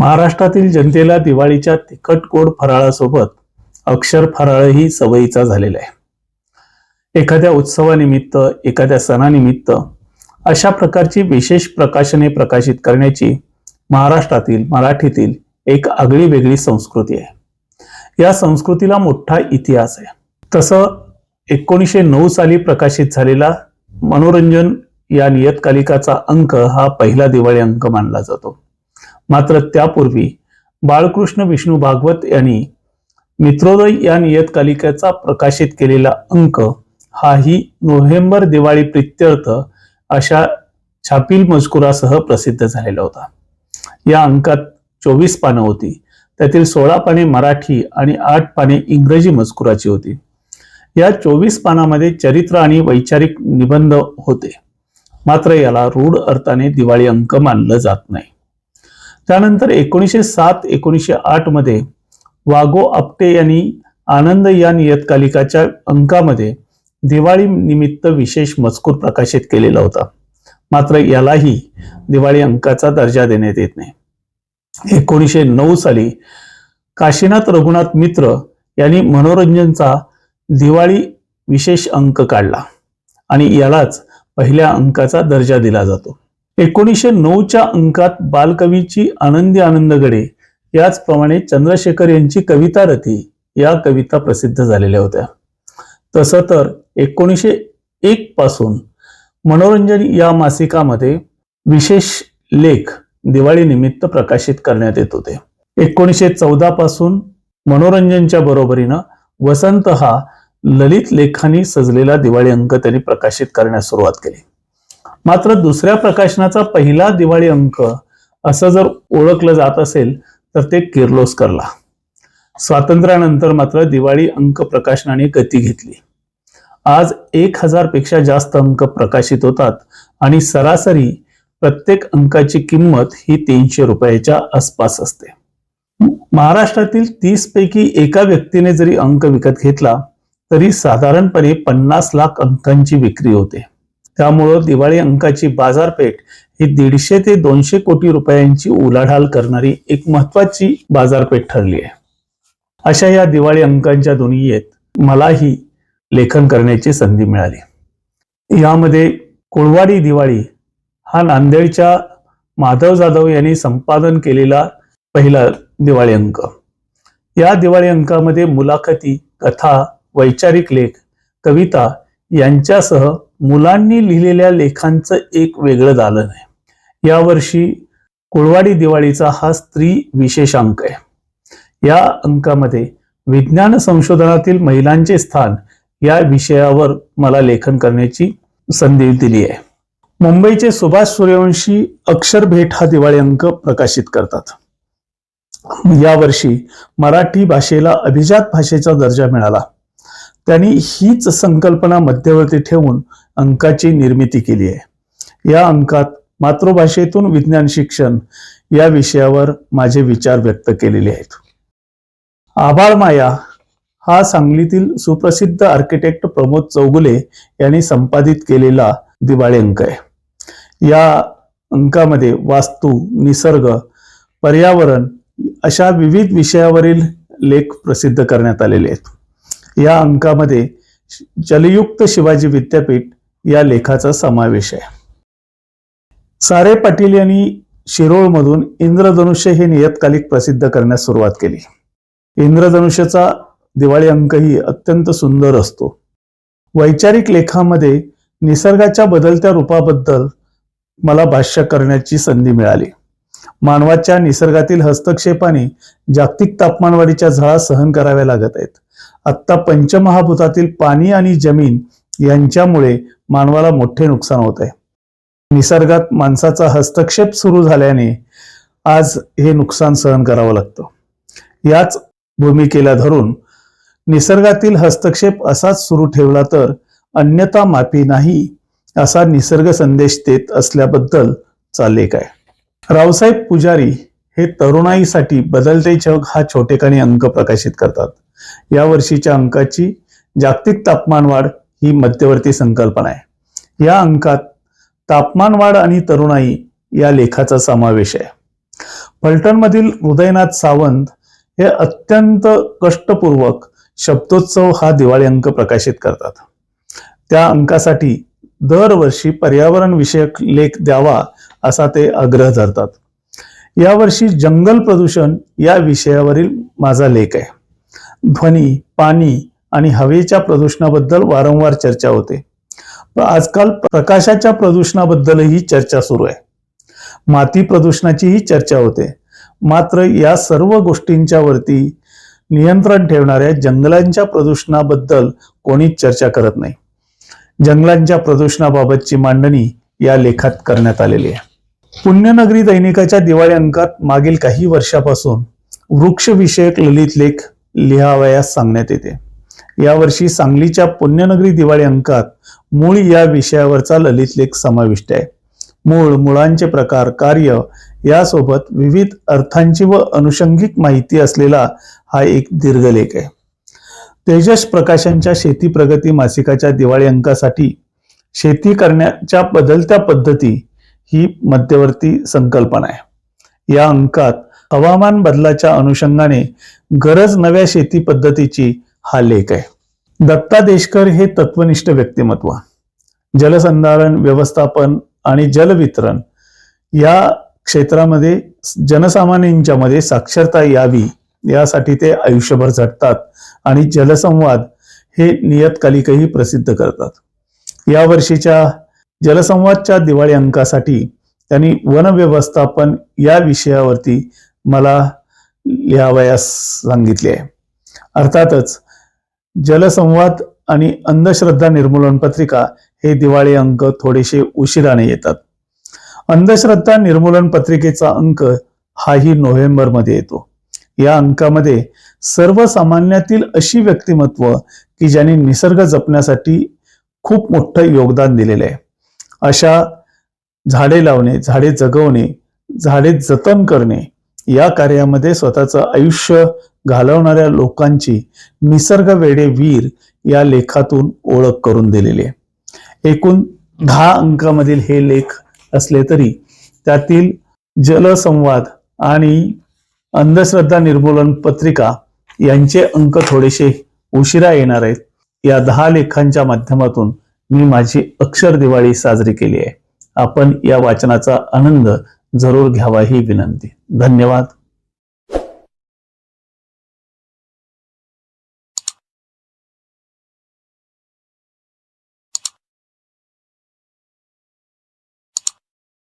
महाराष्ट्रातील जनतेला दिवाळीच्या तिखट गोड फराळासोबत अक्षर फराळही सवयीचा झालेला आहे. एखाद्या उत्सवानिमित्त एखाद्या सणानिमित्त अशा प्रकारची विशेष प्रकाशने प्रकाशित करण्याची महाराष्ट्रातील मराठीतील एक आगळी वेगळी संस्कृती आहे. या संस्कृतीला मोठा इतिहास आहे. तसं एकोणीसशे नऊ साली प्रकाशित झालेला मनोरंजन या नियतकालिकाचा अंक हा पहिला दिवाळी अंक मानला जातो. मात्र त्यापूर्वी बाळकृष्ण विष्णू भागवत यांनी मित्रोदय या नियतकालिकेचा प्रकाशित केलेला अंक हाही नोव्हेंबर दिवाळी प्रित्यर्थ अशा छापील मजकुरासह प्रसिद्ध झालेला होता. या अंकात चोवीस पानं होती. त्यातील सोळा पाने मराठी आणि आठ पाने इंग्रजी मजकुराची होती. या चोवीस पानामध्ये चरित्र आणि वैचारिक निबंध होते. मात्र याला रूढ अर्थाने दिवाळी अंक मानलं जात नाही. त्यानंतर एकोणीसशे सात एकोणीसशे आठमध्ये वागो आपटे यांनी आनंद या नियतकालिकाच्या अंकामध्ये दिवाळी निमित्त विशेष मजकूर प्रकाशित केलेला होता. मात्र यालाही दिवाळी अंकाचा दर्जा देण्यात येत नाही. एकोणीसशे नऊ साली काशीनाथ रघुनाथ मित्र यांनी मनोरंजनचा दिवाळी विशेष अंक काढला आणि यालाच पहिल्या अंकाचा दर्जा दिला जातो. एकोणीसशे नऊच्या अंकात बालकवीची आनंदी आनंदगडे. याचप्रमाणे चंद्रशेखर यांची कविता रथी या कविता प्रसिद्ध झालेल्या होत्या. तसं तर एकोणीसशे एक पासून मनोरंजन या मासिकामध्ये विशेष लेख दिवाळीनिमित्त प्रकाशित करण्यात येत होते. एकोणीसशे चौदा पासून मनोरंजनच्या बरोबरीनं वसंत हा ललित लेखांनी सजलेला दिवाळी अंक त्यांनी प्रकाशित करण्यास सुरुवात केली. मात्र दुसऱ्या प्रकाशनाचा पहिला दिवाळी अंक असं जर ओळखलं जात असेल तर ते किर्लोस्करला. स्वातंत्र्यानंतर मात्र दिवाळी अंक प्रकाशनाने गती घेतली. आज एक हजारपेक्षा जास्त अंक प्रकाशित होतात आणि सरासरी प्रत्येक अंकाची किंमत ही तीनशे रुपयाच्या आसपास असते. महाराष्ट्रातील तीस पैकी एका व्यक्तीने जरी अंक विकत घेतला तरी साधारणपणे पन्नास लाख अंकांची विक्री होते. त्यामुळं दिवाळी अंकाची बाजारपेठ ही दीडशे ते दोनशे कोटी रुपयांची उलाढाल करणारी एक महत्वाची बाजारपेठ ठरली आहे. अशा या दिवाळी अंकांच्या दुनियेत मलाही लेखन करण्याची संधी मिळाली. यामध्ये कोळवाडी दिवाळी हा नांदेडच्या माधव जाधव यांनी संपादन केलेला पहिला दिवाळी अंक. या दिवाळी अंकामध्ये मुलाखती कथा वैचारिक लेख कविता यांच्यासह मुलांनी लिहिलेल्या लेखांचं एक वेगळं दालन आहे. यावर्षी कुळवाडी दिवाळीचा हा स्त्री विशेष अंक आहे. या अंकामध्ये विज्ञान संशोधनातील महिलांचे स्थान या विषयावर मला लेखन करण्याची संधी दिली आहे. मुंबईचे सुभाष सूर्यवंशी अक्षर भेट हा दिवाळी अंक प्रकाशित करतात. यावर्षी मराठी भाषेला अभिजात भाषेचा दर्जा मिळाला. त्यांनी हीच संकल्पना मध्यवर्ती ठेवून अंकाची निर्मिती केली आहे. या अंकात मातृभाषेतून विज्ञान शिक्षण या विषयावर माझे विचार व्यक्त केलेले आहेत. आभाळ माया हा सांगलीतील सुप्रसिद्ध आर्किटेक्ट प्रमोद चौगुले यांनी संपादित केलेला दिवाळी अंक आहे. या अंकामध्ये वास्तू निसर्ग पर्यावरण अशा विविध विषयावरील लेख प्रसिद्ध करण्यात आलेले आहेत. या अंकामध्ये जलयुक्त शिवाजी विद्यापीठ या लेखाचा समावेश आहे. सारे पाटील यांनी शिरोळमधून इंद्रधनुष्य हे नियतकालिक प्रसिद्ध करण्यास सुरुवात केली. इंद्रधनुष्यचा दिवाळी अंकही अत्यंत सुंदर असतो. वैचारिक लेखामध्ये निसर्गाच्या बदलत्या रूपाबद्दल मला भाष्य करण्याची संधी मिळाली. मानवाच्या निसर्गातील हस्तक्षेपाने जागतिक तापमानवाढीच्या झळा सहन कराव्या लागत आहेत. आत्ता पंचमहाभूतातील पाणी आणि जमीन यांच्यामुळे मानवाला मोठे नुकसान होत आहे. निसर्गात माणसाचा हस्तक्षेप सुरू झाल्याने आज हे नुकसान सहन करावं लागतं. याच भूमिकेला धरून निसर्गातील हस्तक्षेप असाच सुरू ठेवला तर अन्यथा माफी नाही असा निसर्ग संदेश देत असल्याबद्दल चालले काय? रावसाहेब पुजारी हे तरुणाईसाठी बदलते जग हा छोटेखानी अंक प्रकाशित करतात. या वर्षीच्या अंकाची जागतिक तापमानवाढ ही मध्यवर्ती संकल्पना आहे. या अंकात तापमानवाढ आणि तरुणाई या लेखाचा समावेश आहे. फलटणमधील हृदयनाथ सावंत हे अत्यंत कष्टपूर्वक शब्दोत्सव हा दिवाळी अंक प्रकाशित करतात. त्या अंकासाठी दरवर्षी पर्यावरण विषयक लेख द्यावा असा ते आग्रह धरतात. यावर्षी जंगल प्रदूषण या विषयावरील माझा लेख आहे. ध्वनी पाणी आणि हवेच्या प्रदूषणाबद्दल वारंवार चर्चा होते. आजकाल प्रकाशाच्या प्रदूषणाबद्दलही चर्चा सुरू आहे. माती प्रदूषणाचीही चर्चा होते. मात्र या सर्व गोष्टींच्या वरती नियंत्रण ठेवणाऱ्या जंगलांच्या प्रदूषणाबद्दल कोणीच चर्चा करत नाही. जंगलांच्या प्रदूषणाबाबतची मांडणी या लेखात करण्यात आलेली आहे. पुण्यनगरी दैनिकाच्या दिवाळी अंकात मागील काही वर्षापासून वृक्षविषयक ललित लेख लिहावयास सांगण्यात येते. यावर्षी सांगलीच्या पुण्यनगरी दिवाळी अंकात मूळ या विषयावरचा ललित लेख समाविष्ट आहे. मूळ मुळांचे प्रकार कार्य यासोबत विविध अर्थांची व अनुषंगिक माहिती असलेला हा एक दीर्घलेख आहे. तेजस प्रकाशांच्या शेती प्रगती मासिकाच्या दिवाळी अंकासाठी शेती करण्याच्या बदलत्या पद्धती ही मध्यवर्ती संकल्पना आहे. या अंकात हवामान बदलाच्या अनुषंगाने गरज नव्या शेती पद्धतीची हा लेख आहे. दत्ता देशकर हे तत्वनिष्ठ व्यक्तिमत्व. जलसंधारण व्यवस्थापन आणि जलवितरण या क्षेत्रामध्ये जनसामान्यांच्या मध्ये साक्षरता यावी यासाठी ते आयुष्यभर झटतात आणि जलसंवाद हे नियतकालिकही प्रसिद्ध करतात. या वर्षीच्या जलसंवादच्या दिवाळी अंकासाठी त्यांनी वन व्यवस्थापन या विषयावरती मला लिहावयास सांगितले आहे. अर्थातच जलसंवाद आणि अंधश्रद्धा निर्मूलन पत्रिका हे दिवाळी अंक थोडेसे उशिराने येतात. अंधश्रद्धा निर्मूलन पत्रिकेचा अंक हाही नोव्हेंबरमध्ये येतो. या अंकामध्ये सर्वसामान्यातील अशी व्यक्तिमत्व की ज्यांनी निसर्ग जपण्यासाठी खूप मोठं योगदान दिलेलं आहे. अशा झाडे लावणे झाडे जगवणे झाडे जतन करणे या कार्यामध्ये स्वतःचं आयुष्य घालवणाऱ्या लोकांची निसर्ग वेडे वीर या लेखातून ओळख करून दिलेली आहे. एकूण दहा अंकामधील हे लेख असले तरी त्यातील जलसंवाद आणि अंधश्रद्धा निर्मूलन पत्रिका यांचे अंक थोडेसे उशिरा येणार आहेत. या दहा लेखांच्या माध्यमातून मी माझी अक्षर दिवाळी साजरी केली आहे. आपण या वाचनाचा आनंद जरूर घ्यावा ही विनंती. धन्यवाद.